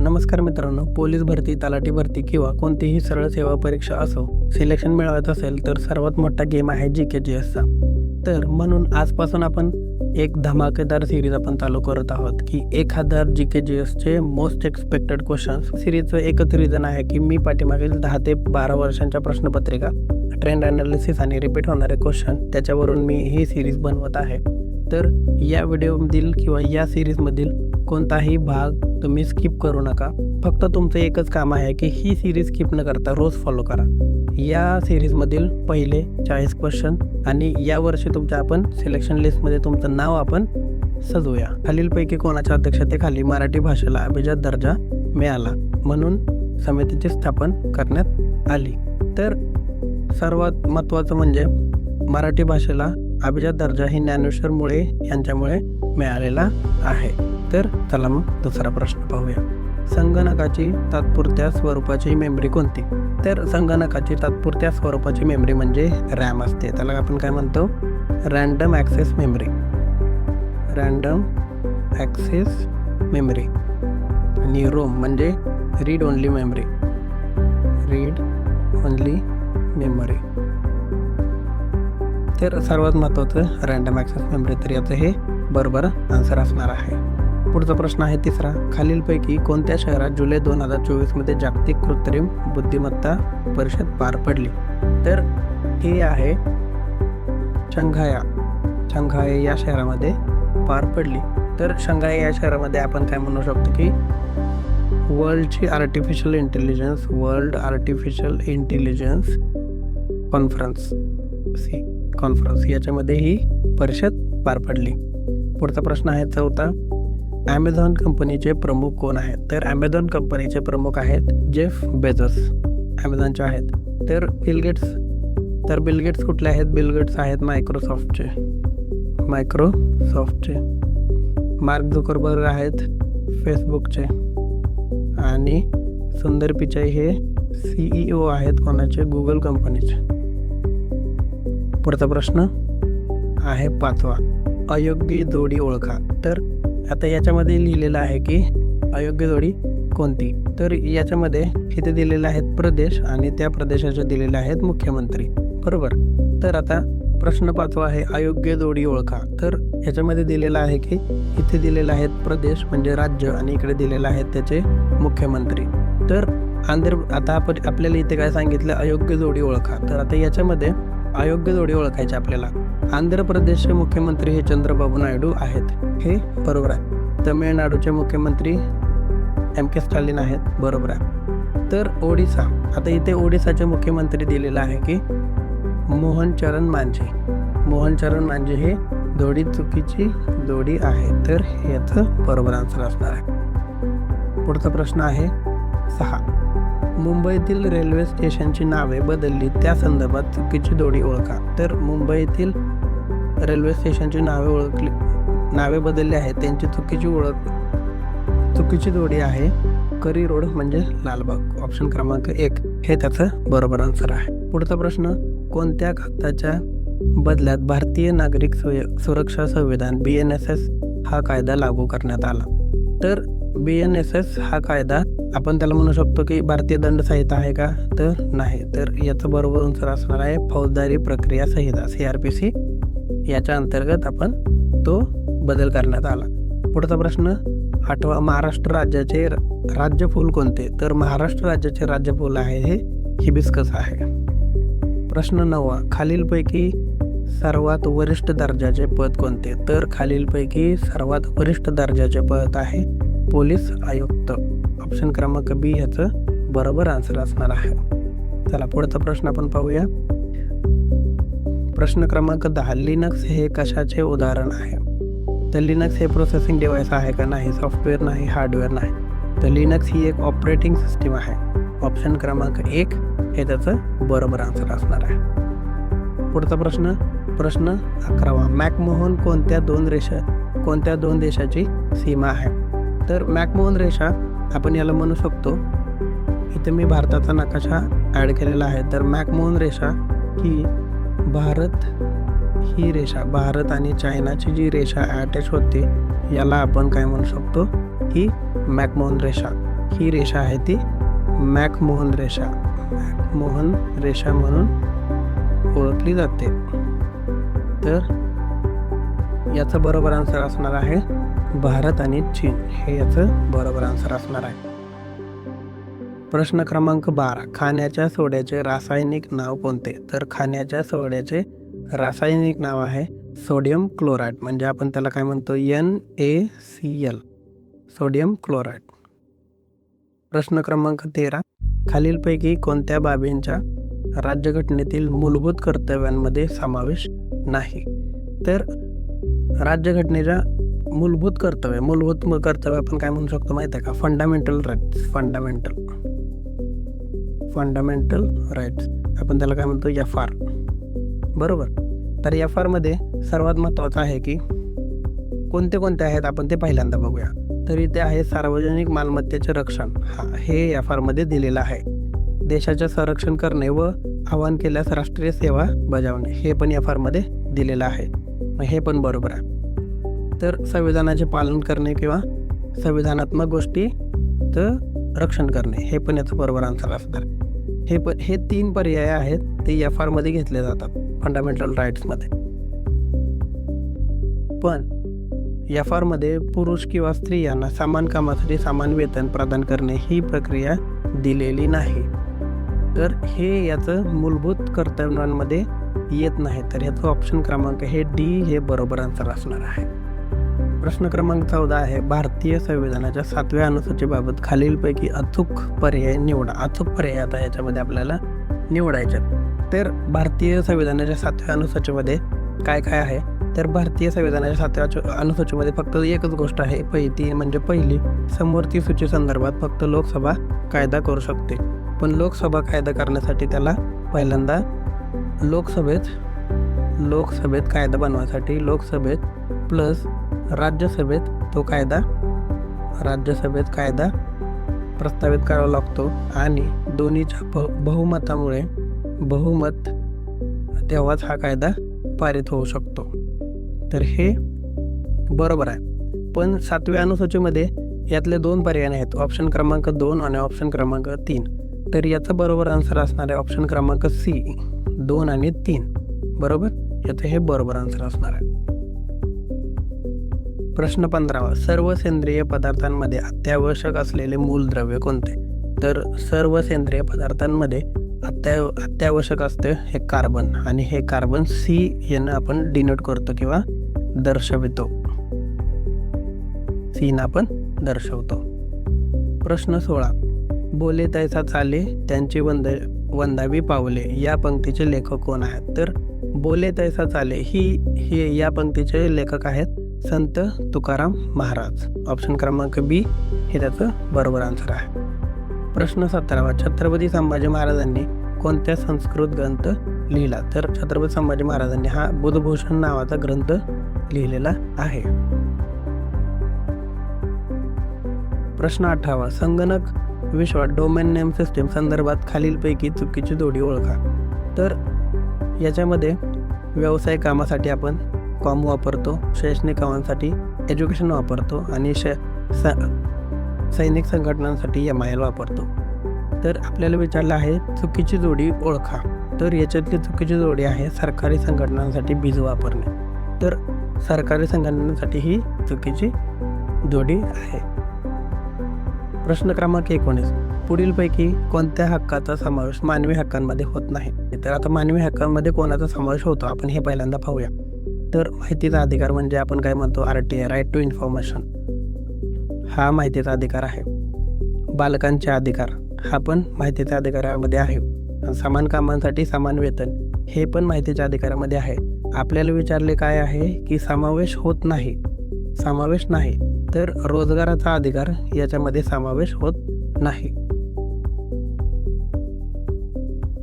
नमस्कार मित्रांनो पोलीस भरती तलाठी भरती किंवा कोणतीही सरळ सेवा परीक्षा असो सिलेक्शन मिळवत असेल तर सर्वात मोठा गेम आहे जी के जी एसचा तर म्हणून आजपासून आपण एक धमाकेदार सिरीज आपण चालू करत आहोत की एक हजार जी के जी एसचे मोस्ट एक्सपेक्टेड क्वेश्चन्स सिरीजचं एकच रिझन आहे की मी पाठीमागील दहा ते बारा वर्षांच्या प्रश्नपत्रिका ट्रेंड अनालिसिस आणि रिपीट होणारे क्वेश्चन त्याच्यावरून मी ही सिरीज बनवत आहे. तर या व्हिडिओमधील किंवा या सिरीजमधील कोणताही भाग तुम्ही स्किप करू नका. फक्त तुमचं एकच काम आहे की ही सिरीज स्किप न करता रोज फॉलो करा. या सिरीजमधील पहिले चाळीस क्वेश्चन आणि यावर्षी तुमच्या आपण सिलेक्शन लिस्टमध्ये तुमचं नाव आपण सजवूया. खालीलपैकी कोणाच्या अध्यक्षतेखाली मराठी भाषेला अभिजात दर्जा मिळाला? म्हणून समितीची स्थापन करण्यात आली. तर सर्वात महत्त्वाचं म्हणजे मराठी भाषेला अभिजात दर्जा ही ज्ञानेश्वर मुळे यांच्यामुळे मिळालेला आहे. तर चला मग दुसरा प्रश्न पाहूया. संगणकाची तात्पुरत्या स्वरूपाची मेमरी कोणती? तर संगणकाची तात्पुरत्या स्वरूपाची मेमरी म्हणजे रॅम असते. त्याला आपण काय म्हणतो? Random access memory. Random access memory. आणि रोम म्हणजे read only memory. Read only memory. तर सर्वात महत्त्वाचं रँडम ॲक्सेस मेमरी तर याचं हे बरोबर आन्सर असणार आहे. पुढचा प्रश्न आहे तिसरा. खालीलपैकी कोणत्या शहरात जुलै दोन हजार चोवीसमध्ये जागतिक कृत्रिम बुद्धिमत्ता परिषद पार पडली? तर हे आहे शंघाया. शंघाय या शहरामध्ये पार पडली. तर शंघाय या शहरामध्ये आपण काय म्हणू शकतो की वर्ल्डची artificial intelligence world artificial intelligence conference C conference याच्यामध्ये ही परिषद पार पडली. पुढचा प्रश्न आहे चौथा. ॲमेझॉन कंपनीचे प्रमुख कोण आहेत? तर ॲमेझॉन कंपनीचे प्रमुख आहेत जेफ बेझस ॲमेझॉनचे आहेत. तर बिलगेट्स तर बिलगेट्स कुठले आहेत? बिलगेट्स आहेत मायक्रोसॉफ्टचे मायक्रोसॉफ्टचे मार्क झुकरबर्ग आहेत फेसबुकचे आणि सुंदर पिचाई हे सीईओ आहेत कोणाचे? गुगल कंपनीचे पुढचा प्रश्न आहे पाचवा. अयोग्य जोडी ओळखा. तर आता याच्यामध्ये लिहिलेलं आहे की अयोग्य जोडी कोणती? तर याच्यामध्ये इथे दिलेले आहेत प्रदेश आणि त्या प्रदेशाचे दिलेले आहेत मुख्यमंत्री. बरोबर? तर आता प्रश्न पाचवा आहे अयोग्य जोडी ओळखा. तर याच्यामध्ये दिलेलं आहे की इथे दिलेले आहेत प्रदेश म्हणजे राज्य आणि इकडे दिलेले आहेत त्याचे मुख्यमंत्री. तर आंध्र आता आपण आपल्याला इथे काय सांगितलं? अयोग्य जोडी ओळखा. तर आता याच्यामध्ये अयोग्य जोडी ओळखायची आपल्याला. आंध्र प्रदेशचे मुख्यमंत्री हे चंद्रबाबू नायडू आहेत. हे बरोबर आहे. तमिळनाडूचे मुख्यमंत्री एम के स्टालिन आहेत. बरोबर आहे. तर ओडिसा आता इथे ओडिसाचे मुख्यमंत्री दिलेलं आहे की मोहन चरण मांझे. मोहन चरण मांझे हे जोडी चुकीची जोडी आहे. तर याचं बरोबर आन्सर असणार आहे. पुढचा प्रश्न आहे सहा. मुंबईतील रेल्वे स्टेशनची नावे बदलली. त्या संदर्भात चुकीची जोडी ओळखा. तर मुंबईतील रेल्वे स्टेशनची नावे ओळखली नावे बदलली आहेत. त्यांची चुकीची ओळख चुकीची जोडी आहे. करी रोड म्हणजे लालबाग. ऑप्शन क्रमांक एक. हे त्याचं बरोबर आन्सर आहे. पुढचा प्रश्न कोणत्या कागदाच्या बदल्यात भारतीय नागरिक सुय सुरक्षा संविधान बी एन एस एस हा कायदा लागू करण्यात आला? तर बी एन एस एस हा कायदा आपण त्याला म्हणू शकतो की भारतीय दंड संहिता आहे का? तर नाही. तर याचं बरोबर आन्सर असणार आहे फौजदारी प्रक्रिया संहिता सी आर पी सी याच्या अंतर्गत आपण तो बदल करण्यात आला. पुढचा प्रश्न आठवा महाराष्ट्र राज्याचे राज्यफूल कोणते? तर महाराष्ट्र राज्याचे राज्यफूल आहे हे हिबिस्कस आहे. प्रश्न नववा खालीलपैकी सर्वात वरिष्ठ दर्जाचे पद कोणते? तर खालीलपैकी सर्वात वरिष्ठ दर्जाचे पद आहे पोलीस आयुक्त. ऑप्शन क्रमांक बी ह्याचं बरोबर आन्सर असणार आहे. चला पुढचा प्रश्न आपण पाहूया. प्रश्न क्रमांक दहा लिनक्स हे कशाचे उदाहरण आहे? तर लिनक्स हे प्रोसेसिंग डिव्हाइस आहे का नाही सॉफ्टवेअर नाही हार्डवेअर नाही? तर लिनक्स ही एक ऑपरेटिंग सिस्टीम आहे. ऑप्शन क्रमांक एक हे त्याचं बरोबर आन्सर असणार आहे. पुढचा प्रश्न प्रश्न अकरावा. मॅकमोहन कोणत्या दोन रेषा कोणत्या दोन देशाची सीमा आहे? तर मॅकमोहन रेषा आपण याला म्हणू शकतो इथे मी भारताचा नकाशा ॲड केलेला आहे. तर मॅकमोहन रेषा ही भारत ही रेषा भारत आणि चायनाची जी रेषा अटॅच होते याला आपण काय म्हणू शकतो? की मॅकमोहन रेषा. ही रेषा आहे ती मॅकमोहन रेषा. मॅकमोहन रेषा म्हणून ओळखली जाते. तर याचं बरोबर आन्सर असणार आहे भारत आणि चीन. हे याचं बरोबर आन्सर असणार आहे. प्रश्न क्रमांक बारा. खाण्याच्या सोड्याचे रासायनिक नाव कोणते? तर खाण्याच्या सोड्याचे रासायनिक नाव आहे सोडियम क्लोराईड. म्हणजे आपण त्याला काय म्हणतो? N A C L sodium chloride. प्रश्न क्रमांक तेरा. खालीलपैकी कोणत्या बाबींच्या राज्यघटनेतील मूलभूत कर्तव्यांमध्ये समावेश नाही? तर राज्यघटनेच्या मूलभूत कर्तव्य मूलभूत कर्तव्य आपण काय म्हणू शकतो माहिती आहे का? Fundamental rights fundamental fundamental rights आपण त्याला काय म्हणतो? एफ आर बरोबर? तर एफ आरमध्ये सर्वात महत्त्वाचं आहे की कोणते कोणते आहेत आपण ते पहिल्यांदा बघूया. तर इथे आहे सार्वजनिक मालमत्तेचे रक्षण. हा हे एफ आरमध्ये दिलेलं आहे. देशाचे संरक्षण करणे व आवाहन केल्यास राष्ट्रीय सेवा बजावणे. हे पण एफ आरमध्ये दिलेलं आहे. मग हे पण बरोबर आहे. तर संविधानाचे पालन करणे किंवा संविधानात्मक गोष्टी तर रक्षण करणे. हे पण याचं बरोबर आन्सर असणार हे प हे तीन पर्याय आहेत ते एफ आरमध्ये घेतले जातात फंडामेंटल राईट्समध्ये पण एफ आरमध्ये पुरुष किंवा स्त्रियांना समान कामासाठी समान वेतन प्रदान करणे ही प्रक्रिया दिलेली नाही. तर हे याचं मूलभूत कर्तव्यांमध्ये येत नाही. तर ह्याचं ऑप्शन क्रमांक हे डी हे बरोबर आन्सर असणार आहे. प्रश्न क्रमांक चौदा आहे. भारतीय संविधानाच्या सातव्या अनुसूचीबाबत खालीलपैकी अचूक पर्याय निवडा. अचूक पर्याय आता याच्यामध्ये आपल्याला निवडायचे तर भारतीय संविधानाच्या सातव्या अनुसूचीमध्ये काय काय आहे? तर भारतीय संविधानाच्या सातव्या अनुसूचीमध्ये फक्त एकच गोष्ट आहे. पहिली ती म्हणजे पहिली समोरची सूची संदर्भात फक्त लोकसभा कायदा करू शकते. पण लोकसभा कायदा करण्यासाठी त्याला पहिल्यांदा लोकसभेत लोकसभेत कायदा बनवायसाठी लोकसभेत प्लस राज्यसभेत तो कायदा राज्यसभेत कायदा प्रस्तावित करावा लागतो आणि दोन्हीच्या ब बहुमतामुळे बहुमत तेव्हाच हा कायदा पारित होऊ शकतो. तर हे बरोबर आहे. पण सातव्या अनुसूचीमध्ये यातले दोन पर्याय आहेत ऑप्शन क्रमांक दोन आणि ऑप्शन क्रमांक तीन. तर याचा बरोबर आन्सर असणार आहे ऑप्शन क्रमांक सी दोन आणि तीन. बरोबर? याचं हे बरोबर आन्सर असणार आहे. प्रश्न पंधरावा. सर्व सेंद्रिय पदार्थांमध्ये अत्यावश्यक असलेले मूलद्रव्य कोणते? तर सर्व सेंद्रिय पदार्थांमध्ये अत्या अत्यावश्यक असते हे कार्बन आणि हे कार्बन सी यानं आपण डिनोट करतो किंवा दर्शवितो. सीनं आपण दर्शवतो. प्रश्न सोळा. बोले तैसा चाले त्यांची वंद वंदावी पावले. या पंक्तीचे लेखक कोण आहेत? तर बोले तैसा चाले ही हे या पंक्तीचे लेखक आहेत. संत तुकाराम महाराज. ऑप्शन क्रमांक बी हे त्याचं बरोबर आन्सर आहे. प्रश्न सतरावा. छत्रपती संभाजी महाराजांनी कोणत्या संस्कृत ग्रंथ लिहिला? तर छत्रपती संभाजी महाराजांनी हा बुधभूषण नावाचा ग्रंथ लिहिलेला आहे. प्रश्न अठरावा. संगणक विश्वात डोमेन नेम सिस्टीम संदर्भात खालीलपैकी चुकीची जोडी ओळखा. तर याच्यामध्ये व्यवसाय कामासाठी आपण कॉम वापरतो शैक्षणिक कामांसाठी एज्युकेशन वापरतो आणि श स सैनिक संघटनांसाठी एम आय एल वापरतो. तर आपल्याला विचारलं आहे चुकीची जोडी ओळखा. तर याच्यातली चुकीची जोडी आहे सरकारी संघटनांसाठी बीज वापरणे. तर सरकारी संघटनांसाठी ही चुकीची जोडी आहे. प्रश्न क्रमांक एकोणीस. पुढीलपैकी कोणत्या हक्काचा समावेश मानवी हक्कांमध्ये होत नाही? तर आता मानवी हक्कांमध्ये कोणाचा समावेश होतो? आपण हे पहिल्यांदा पाहूया. तर माहितीचा अधिकार म्हणजे आपण काय म्हणतो R T I right to information हा माहितीचा अधिकार आहे. बालकांचे अधिकार हा पण माहितीच्या अधिकारामध्ये आहे. समान कामांसाठी समान वेतन हे पण माहितीच्या अधिकारामध्ये आहे. आपल्याला विचारले काय आहे की समावेश होत नाही. समावेश नाही तर रोजगाराचा अधिकार याच्यामध्ये समावेश होत नाही.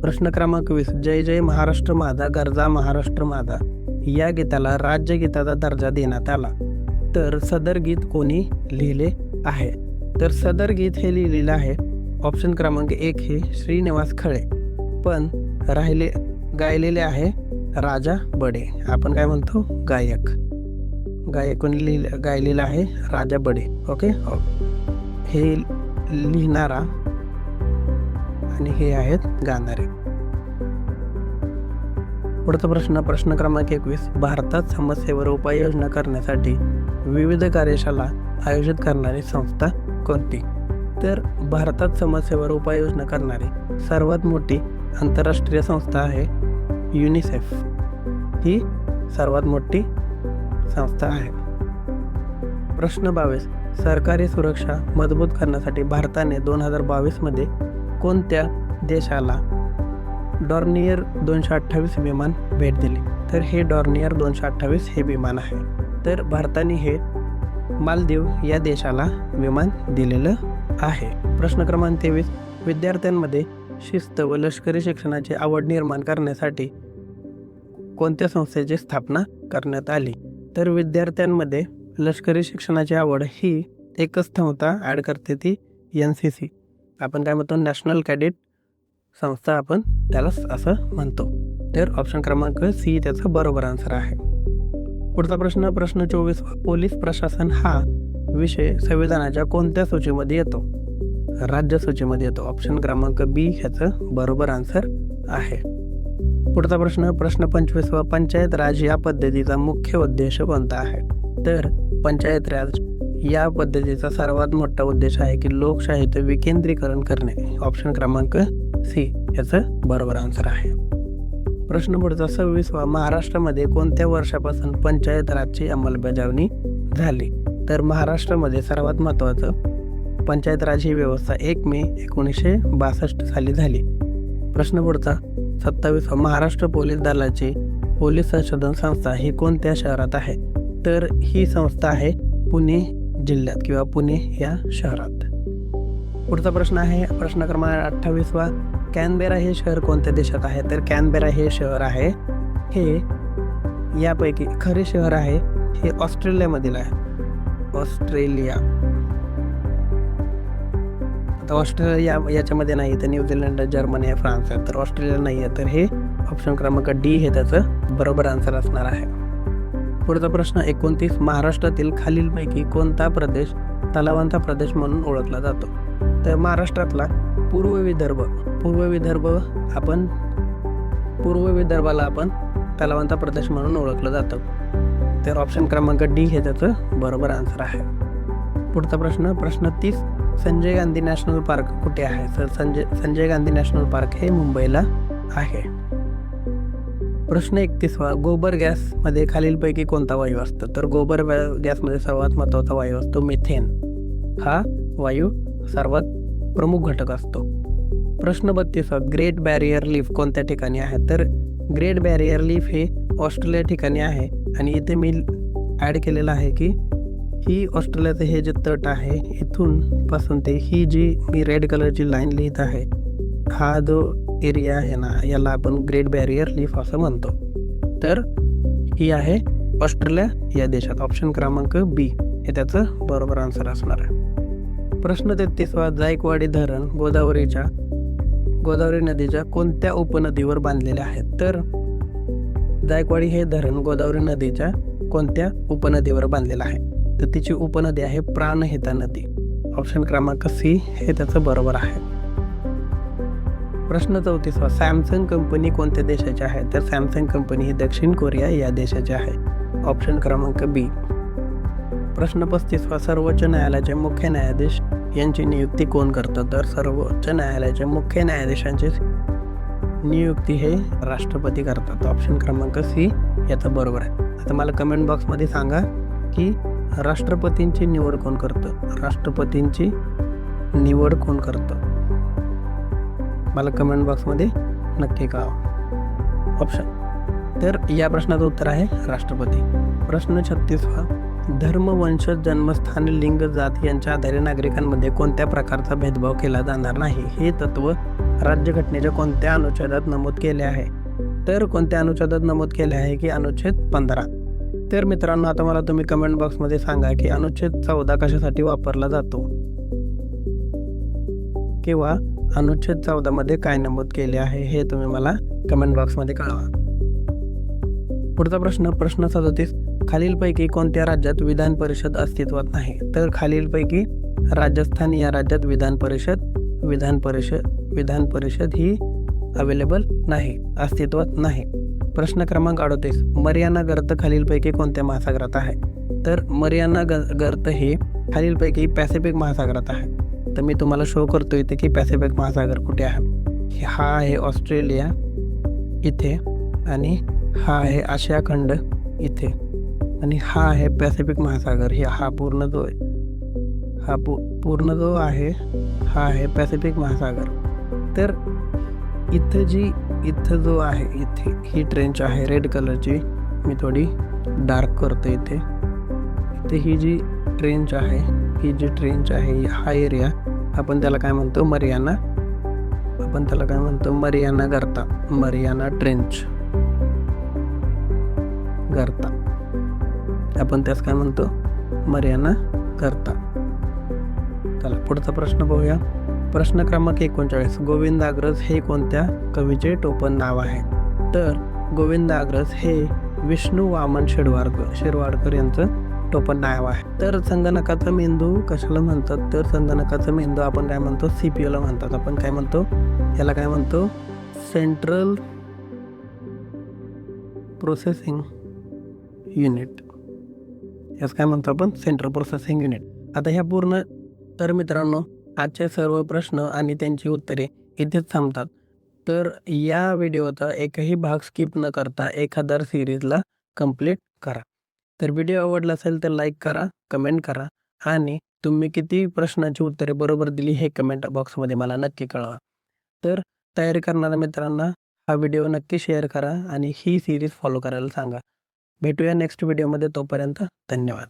प्रश्न क्रमांक वीस जय जय महाराष्ट्र माझा गरजा महाराष्ट्र माझा. या गीताला राज्यगीताचा दर्जा देण्यात आला. तर सदर गीत कोणी लिहिले आहे? तर सदर गीत हे लिहिलेलं आहे. ऑप्शन क्रमांक एक हे श्रीनिवास खळे. पण राहिले गायलेले आहे राजा बडे. आपण काय म्हणतो? गायक. गायकून लिहिलं लिहिले गायलेलं आहे राजा बडे. ओके? हो. हे लिहिणारा आणि हे आहेत गाणारे. पुढचा प्रश्न प्रश्न क्रमांक एकवीस. भारतात समस्येवर उपाययोजना करण्यासाठी विविध कार्यशाळा आयोजित करणारी संस्था कोणती? तर भारतात समस्येवर उपाययोजना करणारी सर्वात मोठी आंतरराष्ट्रीय संस्था आहे युनिसेफ ही सर्वात मोठी संस्था आहे. प्रश्न बावीस. सरकारी सुरक्षा मजबूत करण्यासाठी भारताने दोन हजार बावीसमध्ये कोणत्या देशाला डॉर्नियर दोनशे अठ्ठावीस विमान भेट दिली. तर हे डॉर्नियर दोनशे अठ्ठावीस हे विमान आहे. तर भारताने हे मालदीव या देशाला विमान दिलेलं आहे. प्रश्न क्रमांक तेवीस. विद्यार्थ्यांमध्ये शिस्त व लष्करी शिक्षणाची आवड निर्माण करण्यासाठी कोणत्या संस्थेची स्थापना करण्यात आली? तर विद्यार्थ्यांमध्ये लष्करी शिक्षणाची आवड ही एकच संस्था ॲड करते ती एन सी सी आपण काय म्हणतो? नॅशनल कॅडेट संस्था आपण त्याला असं म्हणतो. तर ऑप्शन क्रमांक सी त्याचा बरोबर आन्सर आहे. पुढचा प्रश्न प्रश्न चोवीस पोलीस प्रशासन हा विषय संविधानाच्या कोणत्या सूचीमध्ये येतो? राज्य सूचीमध्ये येतो. ऑप्शन क्रमांक बी ह्याचं बरोबर आन्सर आहे. पुढचा प्रश्न प्रश्न पंचवीस व पंचायत राज या पद्धतीचा मुख्य उद्देश कोणता आहे? तर पंचायत राज या पद्धतीचा सर्वात मोठा उद्देश आहे की लोकशाहीचं विकेंद्रीकरण करणे. ऑप्शन क्रमांक सी याचं बरोबर आन्सर आहे. प्रश्न पुढचा सव्वीसवा. महाराष्ट्रामध्ये कोणत्या वर्षापासून पंचायत राजची अंमलबजावणी झाली? तर महाराष्ट्रामध्ये सर्वात महत्त्वाचं पंचायत राज ही व्यवस्था एक मे एकोणीसशे बासष्ट साली झाली. प्रश्न पुढचा सत्तावीसवा. महाराष्ट्र पोलीस दलाची पोलीस संशोधन संस्था ही कोणत्या शहरात आहे? तर ही संस्था आहे पुणे जिल्ह्यात किंवा पुणे या शहरात. पुढचा प्रश्न आहे प्रश्न क्रमांक अठ्ठावीसवा. कॅनबेरा हे शहर कोणत्या देशात आहे? तर कॅनबेरा हे शहर आहे. हे यापैकी खरे शहर आहे. हे ऑस्ट्रेलियामधील आहे. ऑस्ट्रेलिया. आता ऑस्ट्रेलिया याच्यामध्ये नाही तर न्यूझीलंड जर्मनी आहे फ्रान्स आहे. तर ऑस्ट्रेलिया नाही आहे तर हे ऑप्शन क्रमांक डी हे त्याचं बरोबर आन्सर असणार आहे. पुढचा प्रश्न एकोणतीस महाराष्ट्रातील खालीलपैकी कोणता प्रदेश तलावांचा प्रदेश म्हणून ओळखला जातो? तर महाराष्ट्रातला पूर्व विदर्भ. पूर्व विदर्भ आपण पूर्व विदर्भाला आपण तलावांचा प्रदेश म्हणून ओळखलं जातं. तर ऑप्शन क्रमांक डी हे त्याचं बरोबर आन्सर आहे. पुढचा प्रश्न प्रश्न तीस संजय गांधी नॅशनल पार्क कुठे आहे? तर संजय संजय गांधी नॅशनल पार्क हे मुंबईला आहे. प्रश्न एकतीसवा गोबर गॅसमध्ये खालीलपैकी कोणता वायू असतो? तर गोबर गॅसमध्ये सर्वात महत्त्वाचा वायू असतो मिथेन. हा वायू सर्वात प्रमुख घटक असतो. प्रश्न बत्तीसा ग्रेट बॅरियर लीफ कोणत्या ठिकाणी आहे? तर ग्रेट बॅरियर लीफ हे ऑस्ट्रेलिया ठिकाणी आहे आणि इथे मी ॲड केलेलं आहे की ही ऑस्ट्रेलियाचं हे जे तट आहे इथून पासून ते ही जी मी रेड कलरची लाईन लिहित आहे हा जो एरिया आहे ना याला आपण ग्रेट बॅरियर लीफ असं म्हणतो. तर ही आहे ऑस्ट्रेलिया या देशात ऑप्शन क्रमांक बी हे त्याचं बरोबर आन्सर असणार आहे. प्रश्न तेहतीसवा जायकवाडी धरण गोदावरीच्या गोदावरी नदीच्या कोणत्या उपनदीवर बांधलेले आहेत? तर जायकवाडी हे धरण गोदावरी नदीच्या कोणत्या उपनदीवर बांधलेलं आहे? तर तिची उपनदी आहे प्राणहिता नदी. ऑप्शन क्रमांक सी हे त्याचं बरोबर आहे. प्रश्न चौतीसवा. सॅमसंग कंपनी कोणत्या देशाची आहे? तर सॅमसंग कंपनी ही दक्षिण कोरिया या देशाची आहे. ऑप्शन क्रमांक बी प्रश्न पस्तीसवा. सर्वोच्च न्यायालयाचे मुख्य न्यायाधीश यांची नियुक्ती कोण करतं? तर सर्वोच्च न्यायालयाच्या मुख्य न्यायाधीशांची नियुक्ती हे राष्ट्रपती करतात. ऑप्शन क्रमांक सी याचा बरोबर आहे. आता मला कमेंट बॉक्समध्ये सांगा की राष्ट्रपतींची निवड कोण करतं? राष्ट्रपतींची निवड कोण करतं? मला कमेंट बॉक्समध्ये नक्की कळवा. ऑप्शन तर या प्रश्नाचं उत्तर आहे राष्ट्रपती. प्रश्न छत्तीसवा धर्म वंश जन्मस्थान लिंग जात यांच्या आधारे नागरिकांमध्ये कोणत्या प्रकारचा भेदभाव केला जाणार नाही? हे तत्व राज्यघटनेच्या कोणत्या अनुच्छेदात नमूद केले आहे? तर कोणत्या अनुच्छेदात नमूद केले आहे की अनुच्छेद पंधरा? तर मित्रांनो आता मला तुम्ही कमेंट बॉक्समध्ये सांगा की अनुच्छेद चौदा कशासाठी वापरला जातो? किंवा अनुच्छेद चौदामध्ये काय नमूद केले आहे हे तुम्ही मला कमेंट बॉक्समध्ये कळवा. पुढचा प्रश्न प्रश्न सदतीस. खालीलपैकी कोणत्या राज्यात विधान परिषद अस्तित्वात नाही? तर खालीलपैकी राजस्थान या राज्यात विधान परिषद विधान परिषद विधान परिषद ही अवेलेबल नाही अस्तित्वात नाही. प्रश्न क्रमांक अडोतीस. मर्याना गर्त खालीलपैकी कोणत्या महासागरात आहे? तर मर्याना ग गर्त ही खालीलपैकी पॅसिफिक महासागरात आहे. तर मी तुम्हाला शो करतो इथे की पॅसिफिक महासागर कुठे आहे. हा आहे ऑस्ट्रेलिया इथे आणि हा आहे आशिया खंड इथे. आणि हा आहे पॅसिफिक महासागर. ही हा पूर्ण जो आहे हा पू पूर्ण जो आहे हा आहे पॅसिफिक महासागर. तर इथं जी इथं जो आहे इथे ही ट्रेंच आहे रेड कलरची मी थोडी डार्क करतो इथे. इथे ही जी ट्रेंच आहे ही जी ट्रेंच आहे हा एरिया आपण त्याला काय म्हणतो? मरियाना. आपण त्याला काय म्हणतो? मरियाना गर्ता. मरियाना ट्रेंच गर्ता. आपण त्यास काय म्हणतो? मर्याना करता. चला पुढचा प्रश्न पाहूया प्रश्न क्रमांक एकोणचाळीस. गोविंदाग्रज हे कोणत्या कवीचे टोपण नाव आहे? तर गोविंदाग्रज हे विष्णू वामन शिरवाडकर शिरवाडकर यांचं टोपण नाव आहे. तर संगणकाचा मेंदू कशाला म्हणतात? तर संगणकाचा मेंदू आपण काय म्हणतो? सी पी ला म्हणतात. आपण काय म्हणतो? याला काय म्हणतो? Central processing unit. याच काय म्हणतो आपण? सेंट्रल प्रोसेसिंग युनिट आता ह्या पूर्ण तर मित्रांनो आजचे सर्व प्रश्न आणि त्यांची उत्तरे इथेच थांबतात. तर या व्हिडिओचा एकही भाग स्किप न करता एक हजार सिरीजला कंप्लीट करा. तर व्हिडिओ आवडला असेल तर लाईक करा कमेंट करा आणि तुम्ही किती प्रश्नांची उत्तरे बरोबर दिली हे कमेंट बॉक्समध्ये मला नक्की कळवा. तर तयारी करणाऱ्या मित्रांना हा व्हिडिओ नक्की शेअर करा आणि ही सिरीज फॉलो करायला सांगा. भेटूया नेक्स्ट व्हिडिओमध्ये तोपर्यंत धन्यवाद.